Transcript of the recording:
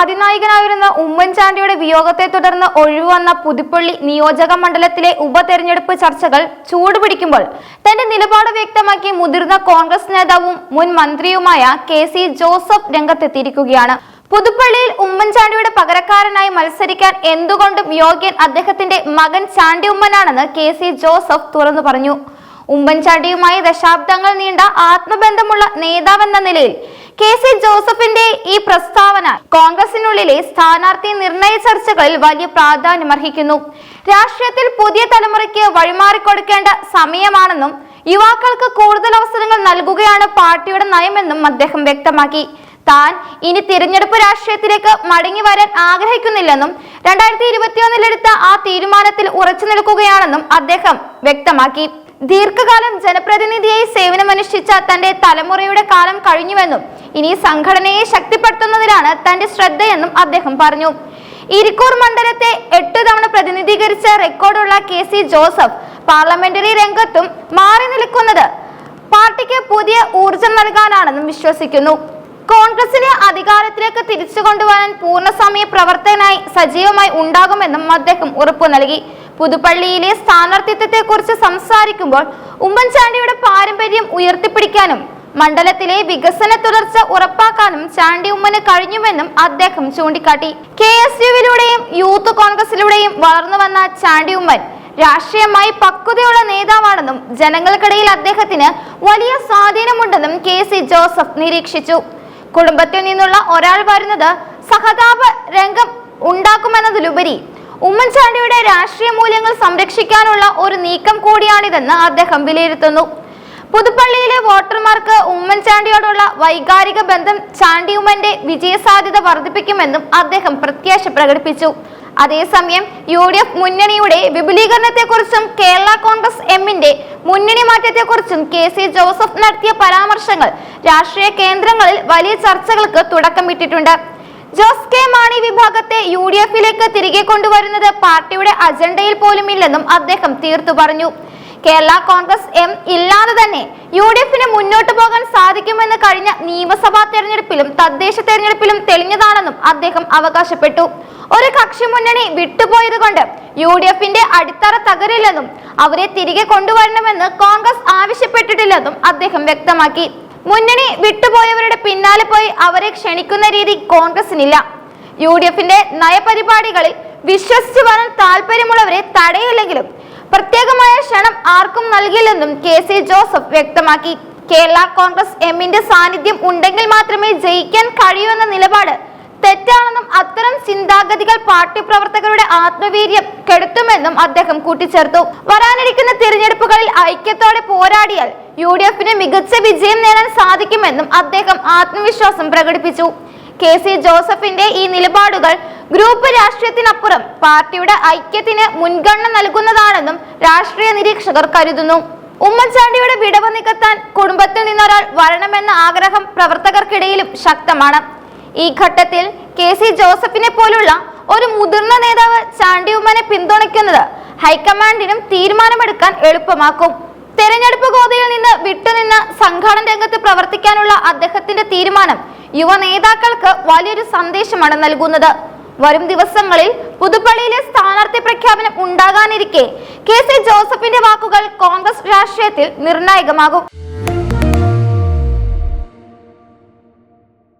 അതിനായകനായിരുന്ന ഉമ്മൻചാണ്ടിയുടെ വിയോഗത്തെ തുടർന്ന് ഒഴിവുവന്ന പുതുപ്പള്ളി നിയോജക മണ്ഡലത്തിലെ ഉപതെരഞ്ഞെടുപ്പ് ചർച്ചകൾ ചൂടുപിടിക്കുമ്പോൾ തന്റെ നിലപാട് വ്യക്തമാക്കി മുതിർന്ന കോൺഗ്രസ് നേതാവും മുൻ മന്ത്രിയുമായ കെ സി ജോസഫ് രംഗത്തെത്തിയിരിക്കുകയാണ്. പുതുപ്പള്ളിയിൽ ഉമ്മൻചാണ്ടിയുടെ പകരക്കാരനായി മത്സരിക്കാൻ എന്തുകൊണ്ടും യോഗ്യൻ അദ്ദേഹത്തിന്റെ മകൻ ചാണ്ടി ഉമ്മനാണെന്ന് കെ സി ജോസഫ് തുറന്നു പറഞ്ഞു. ഉമ്മൻചാണ്ടിയുമായി ദശാബ്ദങ്ങൾ നീണ്ട ആത്മബന്ധമുള്ള നേതാവെന്ന നിലയിൽ കെ സി ജോസഫിന്റെ ഈ പ്രസ്താവന കോൺഗ്രസിനുള്ളിലെ സ്ഥാനാർത്ഥി നിർണയ ചർച്ചകളിൽ വലിയ പ്രാധാന്യമർഹിക്കുന്നു രാഷ്ട്രീയത്തിൽ പുതിയ തലമുറയ്ക്ക് വഴിമാറിക്കൊടുക്കേണ്ട സമയമാണെന്നും യുവാക്കൾക്ക് കൂടുതൽ അവസരങ്ങൾ നൽകുകയാണ് പാർട്ടിയുടെ നയമെന്നും അദ്ദേഹം വ്യക്തമാക്കി. താൻ ഇനി തിരഞ്ഞെടുപ്പ് രാഷ്ട്രീയത്തിലേക്ക് മടങ്ങി വരാൻ ആഗ്രഹിക്കുന്നില്ലെന്നും രണ്ടായിരത്തി ഇരുപത്തിയൊന്നിലെടുത്ത ആ തീരുമാനത്തിൽ ഉറച്ചു നിൽക്കുകയാണെന്നും അദ്ദേഹം വ്യക്തമാക്കി. ദീർഘകാലം ജനപ്രതിനിധിയായി സേവനമനുഷ്ഠിച്ച തന്റെ തലമുറയുടെ കാലം കഴിഞ്ഞുവെന്നും ഇനി സംഘടനയെ ശക്തിപ്പെടുത്തുന്നതിലാണ് തന്റെ ശ്രദ്ധയെന്നും അദ്ദേഹം പറഞ്ഞു. ഇരിക്കൂർ മണ്ഡലത്തെ എട്ട് തവണ പ്രതിനിധീകരിച്ച റെക്കോർഡുള്ള കെ സി ജോസഫ് പാർലമെന്ററി രംഗത്തും മാറി നിൽക്കുന്നത് പാർട്ടിക്ക് പുതിയ ഊർജം നൽകാനാണെന്നും വിശ്വസിക്കുന്നു. കോൺഗ്രസിനെ അധികാരത്തിലേക്ക് തിരിച്ചു കൊണ്ടുവരാൻ പൂർണസമയ പ്രവർത്തകനായി സജീവമായി ഉണ്ടാകുമെന്നും അദ്ദേഹം ഉറപ്പു നൽകി. പുതുപ്പള്ളിയിലെ സ്ഥാനാർത്ഥിത്വത്തെക്കുറിച്ച് സംസാരിക്കുമ്പോൾ ഉമ്മൻചാണ്ടിയുടെ പാരമ്പര്യം ഉയർത്തിപ്പിടിക്കാനും മണ്ഡലത്തിലെ വികസന തുടർച്ച ഉറപ്പാക്കാനും ചാണ്ടി ഉമ്മന് കഴിഞ്ഞുവെന്നും അദ്ദേഹം ചൂണ്ടിക്കാട്ടി. കെ എസ് യുവിലൂടെയും യൂത്ത് കോൺഗ്രസിലൂടെയും വളർന്നു വന്ന ചാണ്ടി ഉമ്മൻ രാഷ്ട്രീയമായി പക്വതയുള്ള നേതാവാണെന്നും ജനങ്ങൾക്കിടയിൽ അദ്ദേഹത്തിന് വലിയ സ്വാധീനമുണ്ടെന്നും കെ സി ജോസഫ് നിരീക്ഷിച്ചു. കുടുംബത്തിൽ നിന്നുള്ള ഒരാൾ വരുന്നത് സഹതാപ രംഗം ഉണ്ടാക്കുമെന്നതിലുപരി ഉമ്മൻചാണ്ടിയുടെ രാഷ്ട്രീയ മൂല്യങ്ങൾ സംരക്ഷിക്കാനുള്ള ഒരു നീക്കം കൂടിയാണിതെന്ന് അദ്ദേഹം വിലയിരുത്തുന്നു. പുതുപ്പള്ളിയിലെ വോട്ടർമാർക്ക് ഉമ്മൻചാണ്ടിയോടുള്ള വൈകാരിക ബന്ധം ചാണ്ടിയുമ്മന്റെ വിജയ വിജയസാധ്യത വർദ്ധിപ്പിക്കുമെന്നും അദ്ദേഹം പ്രത്യാശ പ്രകടിപ്പിച്ചു. അതേസമയം യു ഡി എഫ് മുന്നണിയുടെ വിപുലീകരണത്തെക്കുറിച്ചും കേരള കോൺഗ്രസ് എമ്മിന്റെ മുന്നണി മാറ്റത്തെക്കുറിച്ചും കെ സി ജോസഫ് നടത്തിയ പരാമർശങ്ങൾ രാഷ്ട്രീയ കേന്ദ്രങ്ങളിൽ വലിയ ചർച്ചകൾക്ക് തുടക്കമിട്ടിട്ടുണ്ട്. ജോസ് കെ മാണി വിഭാഗത്തെ യു ഡി എഫിലേക്ക് തിരികെ കൊണ്ടുവരുന്നത് പാർട്ടിയുടെ അജണ്ടയിൽ പോലുമില്ലെന്നും അദ്ദേഹം തീർത്തു പറഞ്ഞു. കേരള കോൺഗ്രസ് എം ഇല്ലാതെ തന്നെ യു ഡി എഫിന് മുന്നോട്ട് പോകാൻ സാധിക്കുമെന്ന് കഴിഞ്ഞ നിയമസഭാ തെരഞ്ഞെടുപ്പിലും തദ്ദേശ തെരഞ്ഞെടുപ്പിലും തെളിഞ്ഞതാണെന്നും അദ്ദേഹം അവകാശപ്പെട്ടു. ഒരു കക്ഷി മുന്നണി വിട്ടുപോയത് കൊണ്ട് യു ഡി എഫിന്റെ അടിത്തറ തകരില്ലെന്നും അവരെ തിരികെ കൊണ്ടുവരണമെന്ന് കോൺഗ്രസ് ആവശ്യപ്പെട്ടിട്ടില്ലെന്നും അദ്ദേഹം വ്യക്തമാക്കി. മുന്നണി വിട്ടുപോയവരുടെ പിന്നാലെ പോയി അവരെ ക്ഷണിക്കുന്ന രീതി കോൺഗ്രസിനില്ല. യു ഡി എഫിന്റെ നയപരിപാടികളിൽ വിശ്വസിച്ചു വരാൻ താല്പര്യമുള്ളവരെ തടയില്ലെങ്കിലും പ്രത്യേകമായ ക്ഷണം ആർക്കും നൽകില്ലെന്നും കെ സി ജോസഫ് വ്യക്തമാക്കി. കേരള കോൺഗ്രസ് എമ്മിന്റെ സാന്നിധ്യം ഉണ്ടെങ്കിൽ മാത്രമേ ജയിക്കാൻ കഴിയൂ എന്ന നിലപാട് തെറ്റാണെന്നും അത്തരം ചിന്താഗതികൾ പാർട്ടി പ്രവർത്തകരുടെ ആത്മവീര്യം കെടുത്തുമെന്നും അദ്ദേഹം കൂട്ടിച്ചേർത്തു. വരാനിരിക്കുന്ന തിരഞ്ഞെടുപ്പുകളിൽ ഐക്യത്തോടെ പോരാടിയാൽ യു ഡി എഫിന് മികച്ച വിജയം നേടാൻ സാധിക്കുമെന്നും അദ്ദേഹം ആത്മവിശ്വാസം പ്രകടിപ്പിച്ചു. കെ സി ജോസഫിന്റെ ഈ നിലപാടുകൾ ഗ്രൂപ്പ് രാഷ്ട്രീയത്തിനപ്പുറം പാർട്ടിയുടെ ഐക്യത്തിന് മുൻഗണന നൽകുന്നതാണെന്നും രാഷ്ട്രീയ നിരീക്ഷകർ കരുതുന്നു. ഉമ്മൻചാണ്ടിയുടെ വിടവ് നികത്താൻ കുടുംബത്തിൽ നിന്നൊരാൾ വരണമെന്ന ആഗ്രഹം പ്രവർത്തകർക്കിടയിലും ശക്തമാണ്. ഈ ഘട്ടത്തിൽ കെ സി ജോസഫിനെ പോലുള്ള ഒരു മുതിർന്ന നേതാവ് ചാണ്ടി ഉമ്മനെ പിന്തുണയ്ക്കുന്നത് ഹൈക്കമാൻഡിനും തീരുമാനമെടുക്കാൻ എളുപ്പമാക്കും. തെരഞ്ഞെടുപ്പ് ഗോതയിൽ നിന്ന് വിട്ടുനിന്ന് സംഘാടന രംഗത്ത് പ്രവർത്തിക്കാനുള്ള അദ്ദേഹത്തിന്റെ തീരുമാനം യുവ നേതാക്കൾക്ക് വലിയൊരു സന്ദേശമാണ് നൽകുന്നത്. വരും ദിവസങ്ങളിൽ പുതുപ്പള്ളിയിലെ സ്ഥാനാർത്ഥി പ്രഖ്യാപനം ഉണ്ടാകാനിരിക്കെ കെ. സി. ജോസഫിന്റെ വാക്കുകൾ കോൺഗ്രസ് രാഷ്ട്രീയത്തിൽ നിർണായകമാകും.